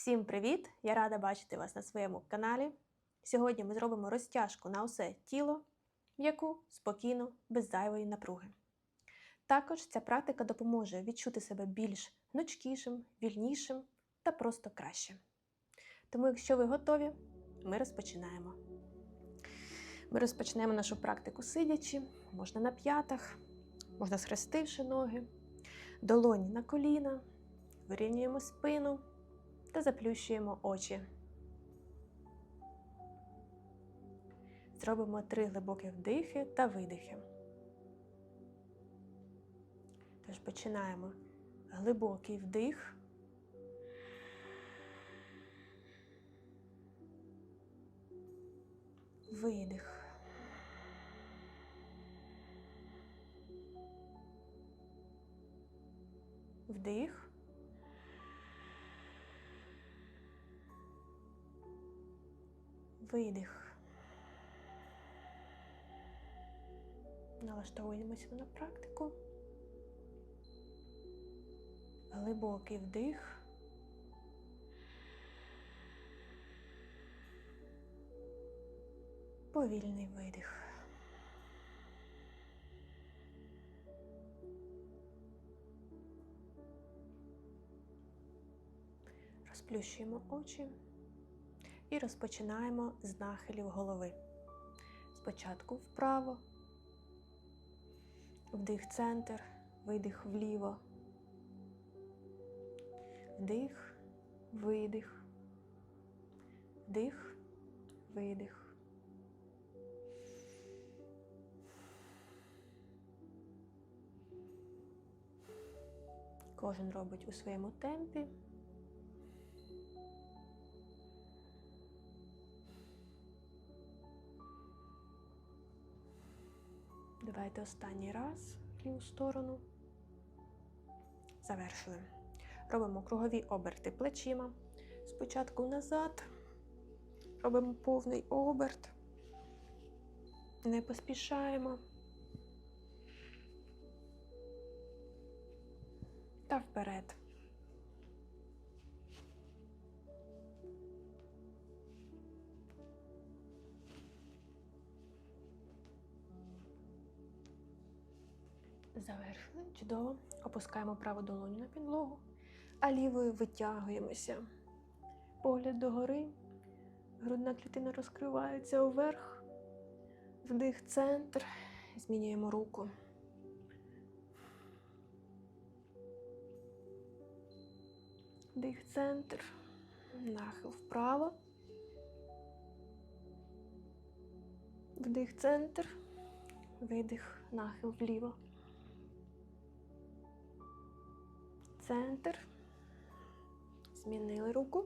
Всім привіт! Я рада бачити вас на своєму каналі. Сьогодні ми зробимо розтяжку на усе тіло, м'яку, спокійну, без зайвої напруги. Також ця практика допоможе відчути себе більш гнучкішим, вільнішим та просто краще. Тому, якщо ви готові, ми розпочинаємо. Ми розпочнемо нашу практику сидячи, можна на п'ятах, можна схрестивши ноги, долоні на коліна, вирівнюємо спину та заплющуємо очі. Зробимо три глибокі вдихи та видихи. Тож починаємо глибокий вдих. Видих. Вдих. Видих. Налаштовуємося на практику. Глибокий вдих. Повільний видих. Розплющуємо очі і розпочинаємо з нахилів голови. Спочатку вправо, вдих центр, видих вліво, вдих, видих, вдих, видих. Кожен робить у своєму темпі. Давайте останній раз в сторону. Завершуємо. Робимо кругові оберти плечима. Спочатку назад. Робимо повний оберт. Не поспішаємо. Та вперед. Завершили. Чудово. Опускаємо праву долоню на підлогу, а лівою витягуємося. Погляд догори. Грудна клітина розкривається уверх. Вдих центр. Змінюємо руку. Вдих центр. Нахил вправо. Вдих центр. Видих, нахил вліво. Центр. Змінили руку.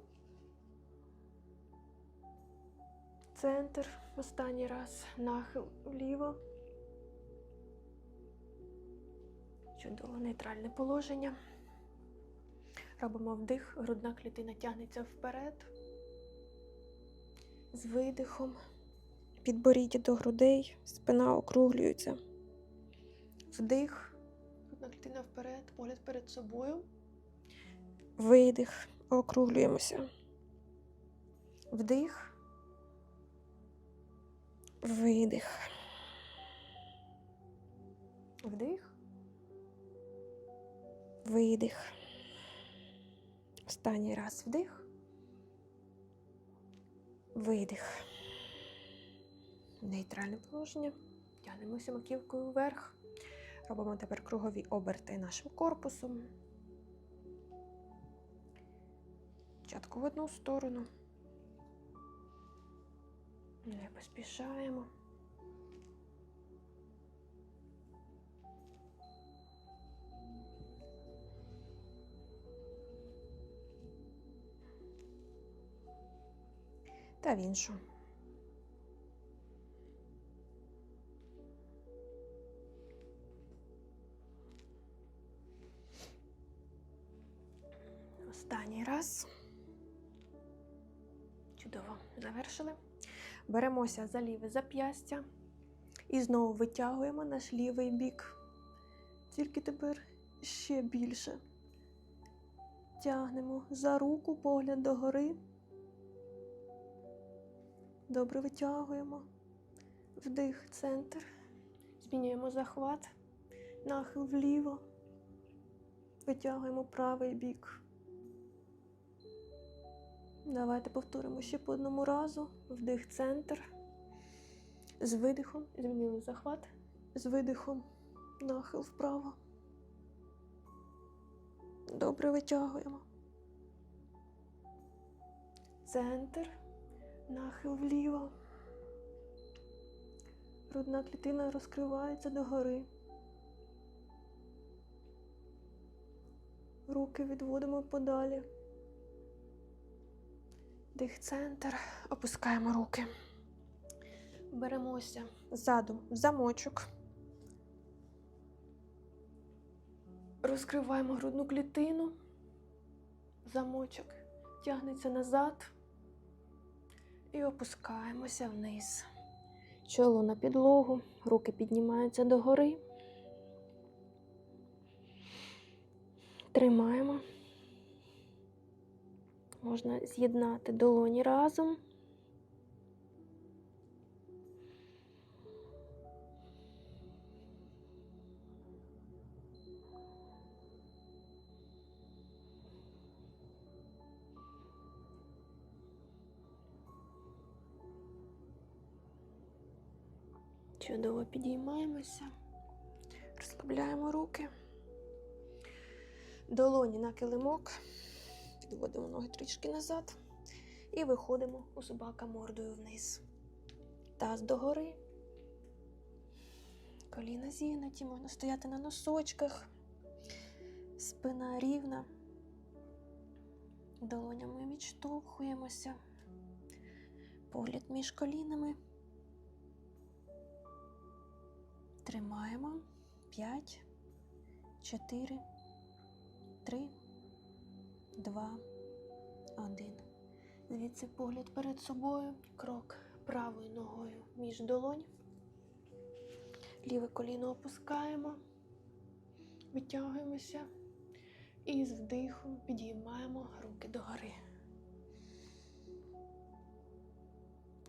Центр. Останній раз. Нахил вліво. Чудово, нейтральне положення. Робимо вдих, грудна клітина тягнеться вперед. З видихом. Підборіддя до грудей, спина округлюється. Вдих. Грудна клітина вперед, погляд перед собою. Видих. Округлюємося. Вдих. Видих. Вдих. Видих. Останній раз вдих. Видих. Нейтральне положення. Тягнемося маківкою вверх. Робимо тепер кругові оберти нашим корпусом. Спочатку в одну сторону. Не поспішаємо. Та в іншу. Останній раз. Чудово, завершили. Беремося за ліве зап'ястя і знову витягуємо наш лівий бік. Тільки тепер ще більше. Тягнемо за руку, погляд догори. Добре витягуємо. Вдих, центр. Змінюємо захват. Нахил вліво. Витягуємо правий бік. Давайте повторимо ще по одному разу. Вдих, центр. З видихом. Змінили захват. З видихом. Нахил вправо. Добре витягуємо. Центр. Нахил вліво. Грудна клітина розкривається догори. Руки відводимо подалі. Дих центр. Опускаємо руки. Беремося ззаду в замочок. Розкриваємо грудну клітину. Замочок тягнеться назад і опускаємося вниз. Чоло на підлогу, руки піднімаються догори. Тримаємо. Можна з'єднати долоні разом. Чудово підіймаємося, розслабляємо руки, долоні на килимок, підводимо ноги трішки назад і виходимо у собака мордою вниз. Таз догори, коліна зігнуті, можна стояти на носочках, спина рівна, долонями відштовхуємося, погляд між колінами. Тримаємо. 5, 4, 3, 2, 1. Звідси погляд перед собою. Крок правою ногою між долонь. Ліве коліно опускаємо, витягуємося і з вдихом підіймаємо руки догори.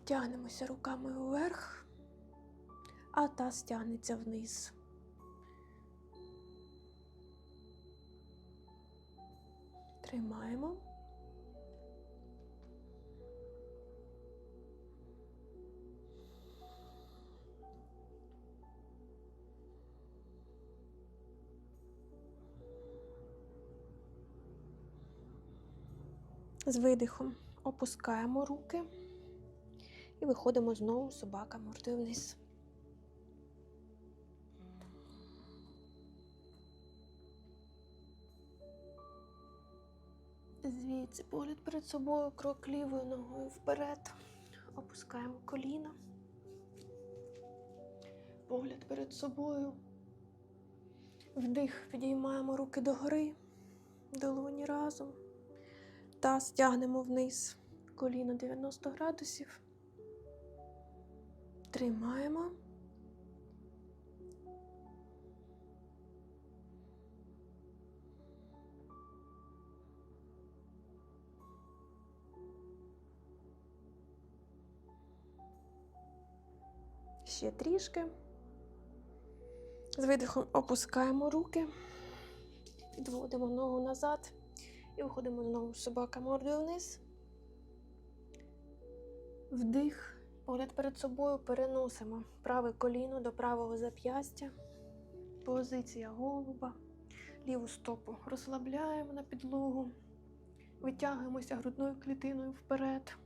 Тягнемося руками вверх а таз тягнеться вниз. Тримаємо. З видихом опускаємо руки і виходимо знову собака мордою вниз. Звідси погляд перед собою, крок лівою ногою вперед. Опускаємо коліна. Погляд перед собою. Вдих, підіймаємо руки догори, долоні разом. Та стягнемо вниз. Коліно 90 градусів. Тримаємо. Ще трішки. З видихом опускаємо руки, підводимо ногу назад і виходимо знову собака мордою вниз. Вдих, погляд перед собою переносимо праве коліно до правого зап'ястя, позиція голуба, ліву стопу розслабляємо на підлогу, витягуємося грудною клітиною вперед.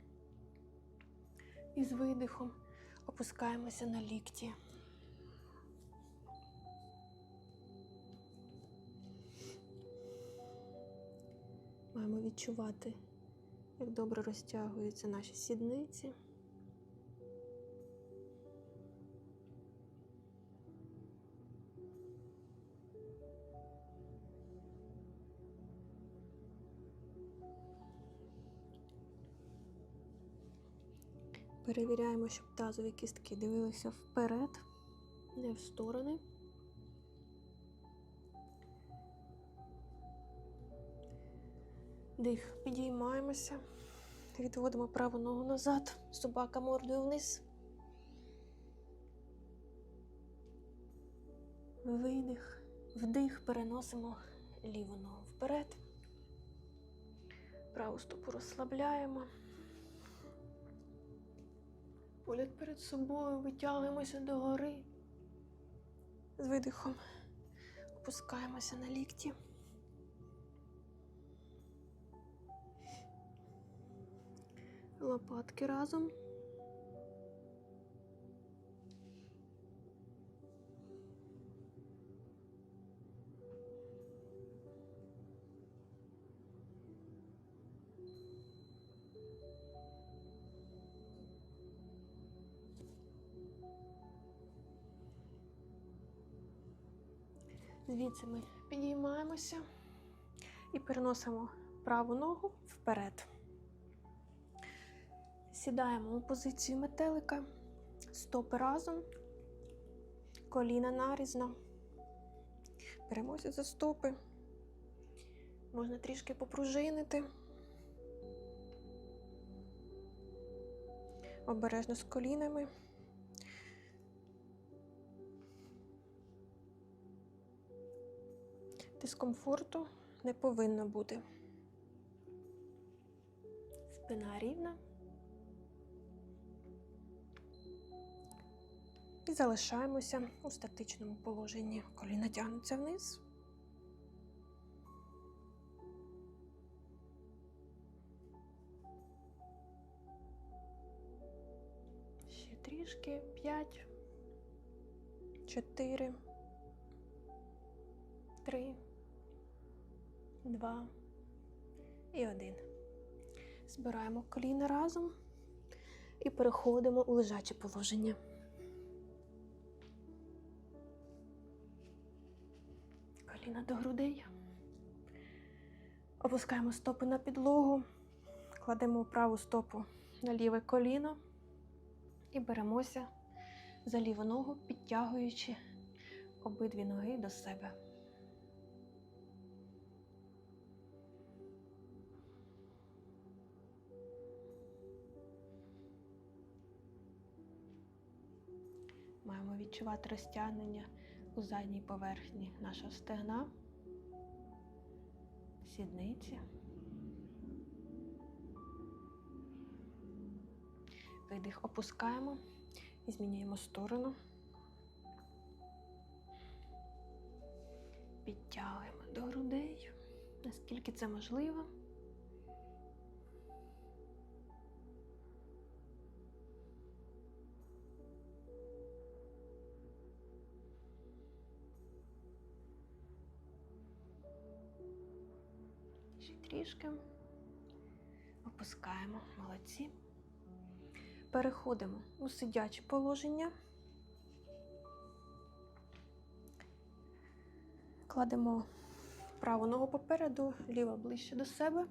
І з видихом опускаємося на лікті. Маємо відчувати, як добре розтягуються наші сідниці. Перевіряємо, щоб тазові кістки дивилися вперед, не в сторони. Дих. Підіймаємося. Відводимо праву ногу назад. Собака мордою вниз. Видих. Вдих. Переносимо ліву ногу вперед. Праву стопу розслабляємо. Погляд перед собою. Витягуємося догори. З видихом. Опускаємося на лікті. Лопатки разом. Звідси ми підіймаємося і переносимо праву ногу вперед. Сідаємо у позицію метелика, стопи разом, коліна нарізно. Беремося за стопи. Можна трішки попружинити. Обережно з колінами. Дискомфорту не повинно бути. Спина рівна. І залишаємося у статичному положенні. Коліна тягнуться вниз. Ще трішки. П'ять, чотири, три, два і один. Збираємо коліна разом і переходимо у лежаче положення. Коліна до грудей. Опускаємо стопи на підлогу, кладемо праву стопу на ліве коліно і беремося за ліву ногу, підтягуючи обидві ноги до себе. Маємо відчувати розтягнення у задній поверхні нашого стегна, сідниці. Видих опускаємо і змінюємо сторону. Підтягуємо до грудей, наскільки це можливо. Трішки. Опускаємо. Молодці. Переходимо у сидяче положення. Кладемо праву ногу попереду, ліва ближче до себе.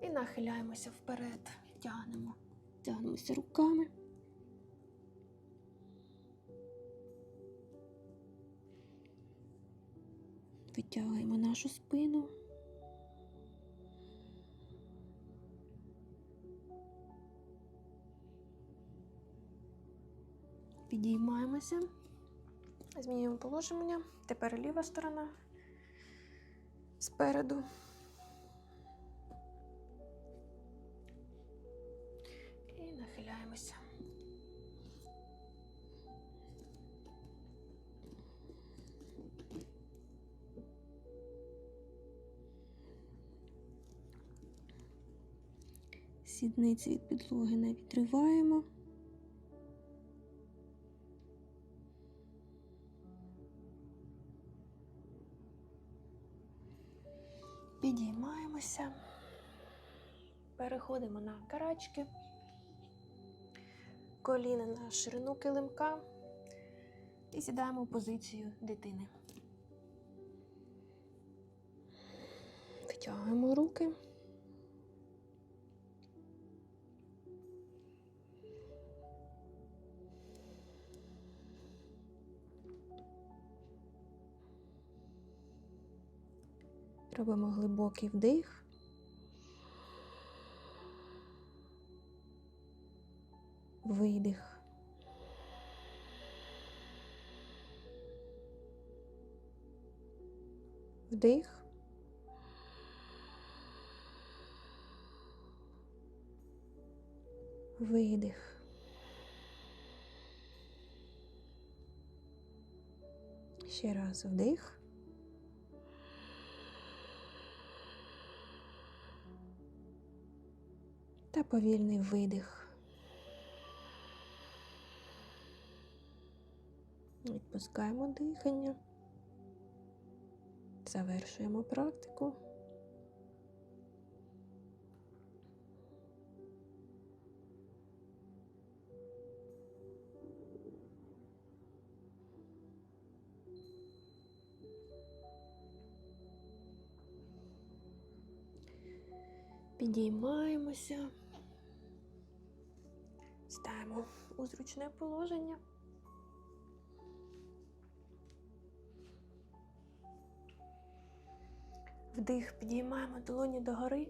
І нахиляємося вперед. Тягнемо. Тягнемося руками. Витягуємо нашу спину. Підіймаємося, змінюємо положення. Тепер ліва сторона спереду. І нахиляємося. Сідниці від підлоги не відриваємо. Переходимо на карачки, коліна на ширину килимка і сідаємо в позицію дитини. Витягуємо руки. Робимо глибокий вдих. Видих. Вдих. Видих. Ще раз вдих. Та повільний видих. Відпускаємо дихання. Завершуємо практику. Підіймаємося, ставимо у зручне положення. Вдих, підіймаємо долоні догори.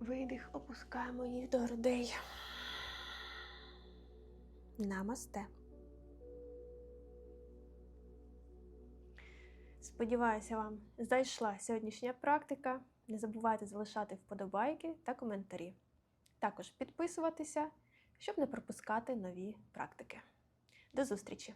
Видих, опускаємо їх до грудей. Намасте. Сподіваюся, вам зайшла сьогоднішня практика. Не забувайте залишати вподобайки та коментарі. Також підписуватися, щоб не пропускати нові практики. До зустрічі!